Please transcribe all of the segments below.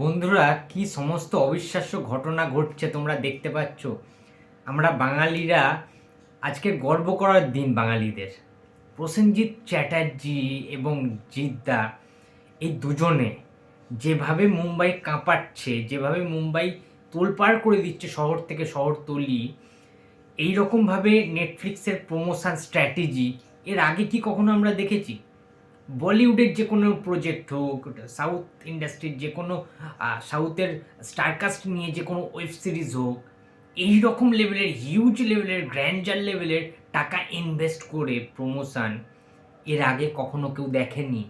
বন্ধুরা, কি সমস্ত অবিশ্বাস্য ঘটনা ঘটছে তোমরা দেখতে পাচ্ছ? আমরা বাঙালিরা আজকে গর্ব করার দিন বাঙালিদের। প্রসেনজিৎ চ্যাটার্জি এবং জিদ্দা এই দুজনে যেভাবে মুম্বাই কাঁপাচ্ছে, যেভাবে মুম্বাই তোলপাড় করে দিচ্ছে শহর থেকে শহর তলি এই রকমভাবে নেটফ্লিক্সের প্রমোশন স্ট্র্যাটেজি এর আগে কি কখনো আমরা দেখেছি? বলিউডের যে কোনো প্রজেক্ট হোক সাউথ ইন্ডাস্ট্রির যে কোনো সাউথের স্টারকাস্ট নিয়ে যে কোনো ওয়েব সিরিজ হোক এই রকম লেভেলের হিউজ লেভেলের গ্র্যান্ডার লেভেলের টাকা ইনভেস্ট করে প্রমোশন এর আগে কখনো কেউ দেখেনি।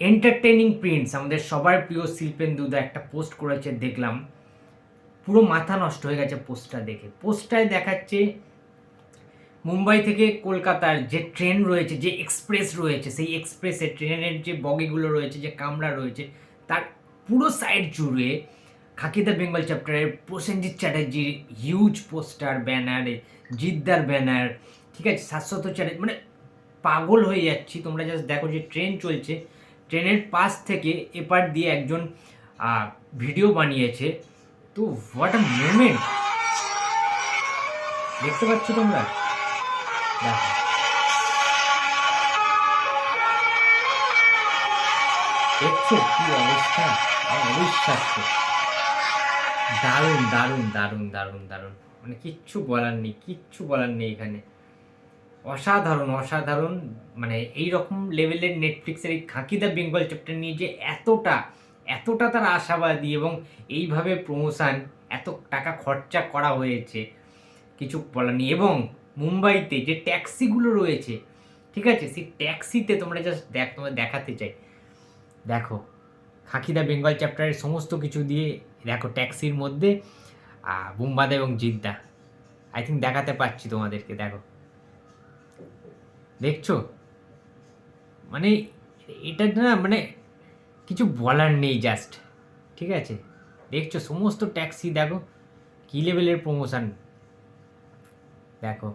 এন্টারটেনিং প্রিন্টস আমাদের সবার প্রিয় শিল্পেন্দুদা একটা পোস্ট করেছে, দেখলাম। পুরো মাথা নষ্ট হয়ে গেছে পোস্টটা দেখে। পোস্টটায় দেখাচ্ছে মুম্বাই থেকে কলকাতার যে ট্রেন রয়েছে, যে এক্সপ্রেস রয়েছে, সেই এক্সপ্রেসে ট্রেনের যে বগিগুলো রয়েছে, যে কামরা রয়েছে, তার পুরো সাইড জুড়ে খাকিদা বেঙ্গল চ্যাপ্টারের প্রসেনজিৎ চ্যাটার্জির হিউজ পোস্টার ব্যানারে জিদ্দার ব্যানার ঠিক আছে, শাশ্বত চ্যাটার্জি মানে পাগল হয়ে যাচ্ছি, তোমরা জাস্ট দেখো যে ট্রেন চলছে, ট্রেনের পাশ থেকে এপার দিয়ে একজন ভিডিও বানিয়েছে, তো হোয়াট আ মুমেন্ট দেখতে পাচ্ছ তোমরা? দেখছ কি অবস্থা? অবিশ্বাস্য। দারুণ দারুণ দারুণ দারুণ দারুণ। মানে কিচ্ছু বলার নেই, কিচ্ছু বলার নেই এখানে। অসাধারণ অসাধারণ। মানে এই রকম লেভেলের নেটফ্লিক্সের এই খাকিদা বেঙ্গল চ্যাপ্টার নিয়ে যে এতটা এতটা তারা আশাবাদী এবং এইভাবে প্রমোশন এত টাকা খরচা করা হয়েছে, কিছু বলার নেই। এবং মুম্বাইতে যে ট্যাক্সিগুলো রয়েছে, ঠিক আছে? সেই ট্যাক্সিতে তোমরা জাস্ট দেখ তোমরা দেখাতে চাই। দেখো খাকিদা বেঙ্গল চ্যাপ্টারের সমস্ত কিছু দিয়ে দেখো ট্যাক্সির মধ্যে বুম্বাদা এবং জিদ্দা। আই থিঙ্ক দেখাতে পাচ্ছি তোমাদেরকে, দেখো। দেখছ? মানে এটা না মানে কিছু বলার নেই জাস্ট ঠিক আছে? দেখছ, সমস্ত ট্যাক্সি দেখো, কী লেভেলের প্রমোশন দেখো।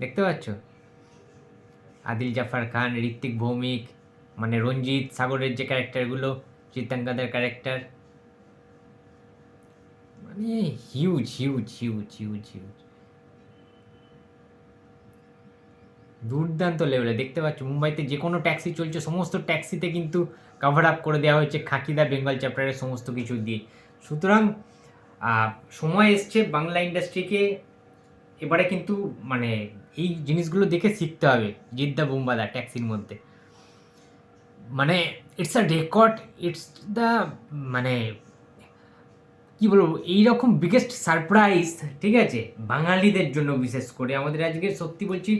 দেখতে পাচ্ছ? আদিল জাফার খান, ঋত্বিক ভৌমিক মানে রঞ্জিত সাগরের যে ক্যারেক্টারগুলো চিত্রাঙ্কাদের ক্যারেক্টার মানে huge huge huge huge huge দুর্দান্ত লেভেলে দেখতে পাচ্ছ, মুম্বাইতে যে কোনো ট্যাক্সি চলছে, সমস্ত ট্যাক্সিতে কিন্তু কভার আপ করে দেওয়া হয়েছে খাকিদা, বেঙ্গল চ্যাপ্টারের সমস্ত কিছু দিয়ে। সুতরাং সময় এসছে বাংলা ইন্ডাস্ট্রিকে এবারে কিন্তু মানে এই জিনিসগুলো দেখে শিখতে হবে জিদ্দা বুম্বাদা ট্যাক্সির মধ্যে। মানে it's a record it's the মানে কি বলব, এইরকম বিগেস্ট সারপ্রাইজ ঠিক আছে? বাঙালিদের জন্য বিশেষ করে। আমাদের আজকে সত্যি বলছি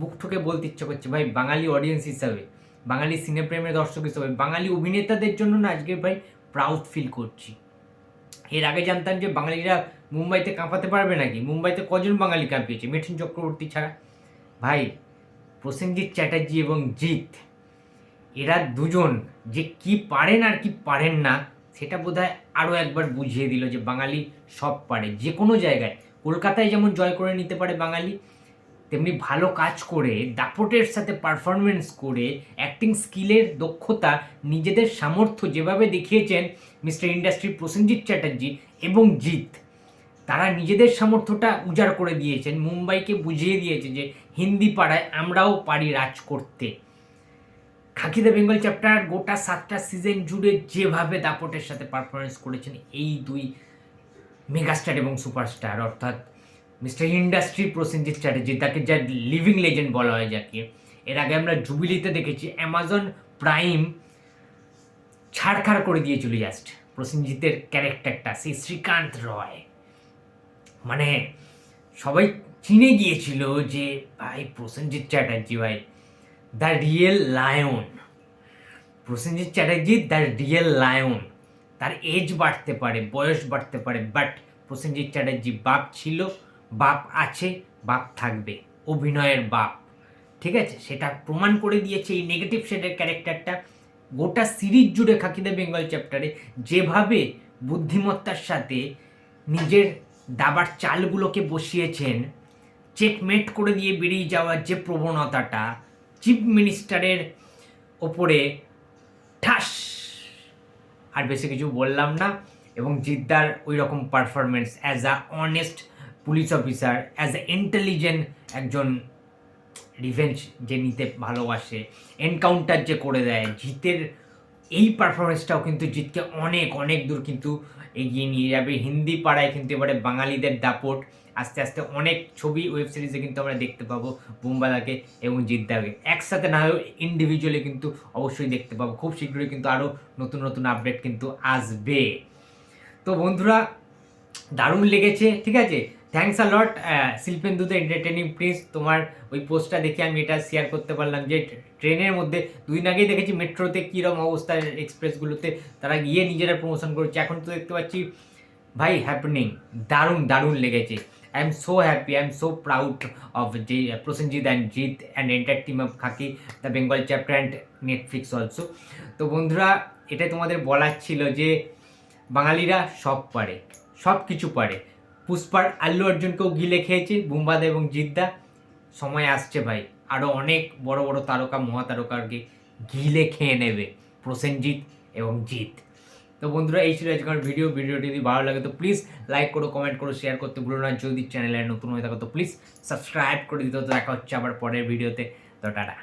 বুক ঠুকে বলতে ইচ্ছে করছে, ভাই বাঙালি অডিয়েন্স হিসাবে, বাঙালি সিনেপ্রেমের দর্শক হিসাবে, বাঙালি অভিনেতাদের জন্য না আজকে ভাই প্রাউড ফিল করছি। এর আগে জানতাম যে বাঙালিরা মুম্বাইতে কাঁপাতে পারবে নাকি? মুম্বাইতে কজন বাঙালি কাঁপিয়েছে? মিঠুন চক্রবর্তী ছাড়া? ভাই, প্রসেনজিৎ চ্যাটার্জি এবং জিৎ, এরা দুজন যে কি পারেন আর কি পারেন না, সেটা বোধহয় আরও একবার বুঝিয়ে দিল যে বাঙালি সব পারে, যে কোনো জায়গায়। কলকাতায় যেমন জয় করে নিতে পারে বাঙালি, তেমনি ভালো কাজ করে, দাপটের সাথে পারফরমেন্স করে অ্যাক্টিং স্কিলের দক্ষতা, নিজেদের সামর্থ্য যেভাবে দেখিয়েছেন মিস্টার ইন্ডাস্ট্রি প্রসেনজিৎ চ্যাটার্জি এবং জিৎ। তারা নিজেদের সামর্থ্যটা উজাড় করে দিয়েছেন, মুম্বাইকে বুঝিয়ে দিয়েছে যে হিন্দি পাড়ায় আমরাও পারি রাজ করতে। খাকিদা বেঙ্গল চ্যাপ্টার গোটা সাতটা সিজন জুড়ে যেভাবে দাপটের সাথে পারফরমেন্স করেছেন, এই দুই মেগাস্টার এবং সুপারস্টার অর্থাৎ মিস্টার ইন্ডাস্ট্রি প্রসেনজিৎ চ্যাটার্জি তাকে যা লিভিং লেজেন্ড বলা হয় যাকে, এর আগে আমরা জুবিলিতে দেখেছি অ্যামাজন প্রাইম ছাড়খাড় করে দিয়েছিল জাস্ট প্রসেনজিতের ক্যারেক্টারটা সেই শ্রীকান্ত রয়। মানে সবাই চিনে গিয়েছিল যে, ভাই, প্রসেনজিৎ চ্যাটার্জি, ভাই the real lion Prosenjit Chatterjee the real lion তার এজ বাড়তে পারে, বয়স বাড়তে পারে বাট প্রসেনজিৎ চ্যাটার্জি বাপ ছিল, বাপ আছে, বাপ থাকবে, অভিনয়ের বাপ। ঠিক আছে? সেটা প্রমাণ করে দিয়েছে এই নেগেটিভ শেডের ক্যারেক্টারটা গোটা সিরিজ জুড়ে খাকিদা বেঙ্গল চ্যাপ্টারে যেভাবে বুদ্ধিমত্তার সাথে নিজের দাবার চালগুলোকে বসিয়েছেন চেকমেট করে দিয়ে বেরিয়ে যাওয়ার যে প্রবণতাটা চিফ মিনিস্টারের ওপরে ঠাস, আর বেশি কিছু বললাম না। এবং জিদ্দার ওই রকম performance as a honest police officer as a intelligent একজন রিভেঞ্জ যে নিতে ভালোবাসে এনকাউন্টার যে করে দেয়, জিতের এই পারফরমেন্সটাও কিন্তু জিতকে অনেক অনেক দূর কিন্তু এগিয়ে নিয়ে যাবে। হিন্দি পাড়ায় কিন্তু এবারে বাঙালিদের দাপট, আস্তে আস্তে অনেক ছবি ওয়েব সিরিজে কিন্তু আমরা দেখতে পাবো বুম্বাদাকে এবং জিদ্দাকে। একসাথে না হয়েও ইন্ডিভিজুয়ালি কিন্তু অবশ্যই দেখতে পাবো। খুব শীঘ্রই কিন্তু আরও নতুন নতুন আপডেট কিন্তু আসবে। তো বন্ধুরা, দারুণ লেগেছে, ঠিক আছে? থ্যাংকস আ লট শিল্পেন্দুতে এন্টারটেনিং প্রিন্স তোমার ওই পোস্টটা দেখে আমি এটা শেয়ার করতে পারলাম যে ট্রেনের মধ্যে দুদিন আগেই দেখেছি মেট্রোতে কীরকম অবস্থা এক্সপ্রেসগুলোতে তারা গিয়ে নিজেরা প্রমোশন করছে। এখন তো দেখতে পাচ্ছি, ভাই হ্যাপেনিং দারুণ দারুণ লেগেছে। I am so happy I am so proud of যে Prosenjit and Jeet and entire team of Khaki the Bengal chapter and Netflix also তো বন্ধুরা এটা তোমাদের বলার ছিল যে বাঙালিরা সব পারে সব কিছু পারে। পুষ্পার আল্লু অর্জুনকেও গিলে খেয়েছে, বুম্বাদা এবং জিদ্দা। সময় আসছে ভাই আরও অনেক বড় বড় তারকা, মহাতারকাকে গিলে খেয়ে নেবে, প্রসেনজিৎ এবং জিৎ। তো বন্ধুরা, এই ছিল আজকের ভিডিও, ভিডিওটি যদি ভালো লাগে তো প্লিজ লাইক করো কমেন্ট করো শেয়ার করতে ভুলো না। যদি চ্যানেলে নতুন হয়ে থাকো তো প্লিজ সাবস্ক্রাইব করে দিতে, তো দেখা হচ্ছে আবার পরের ভিডিওতে। তো টাটা।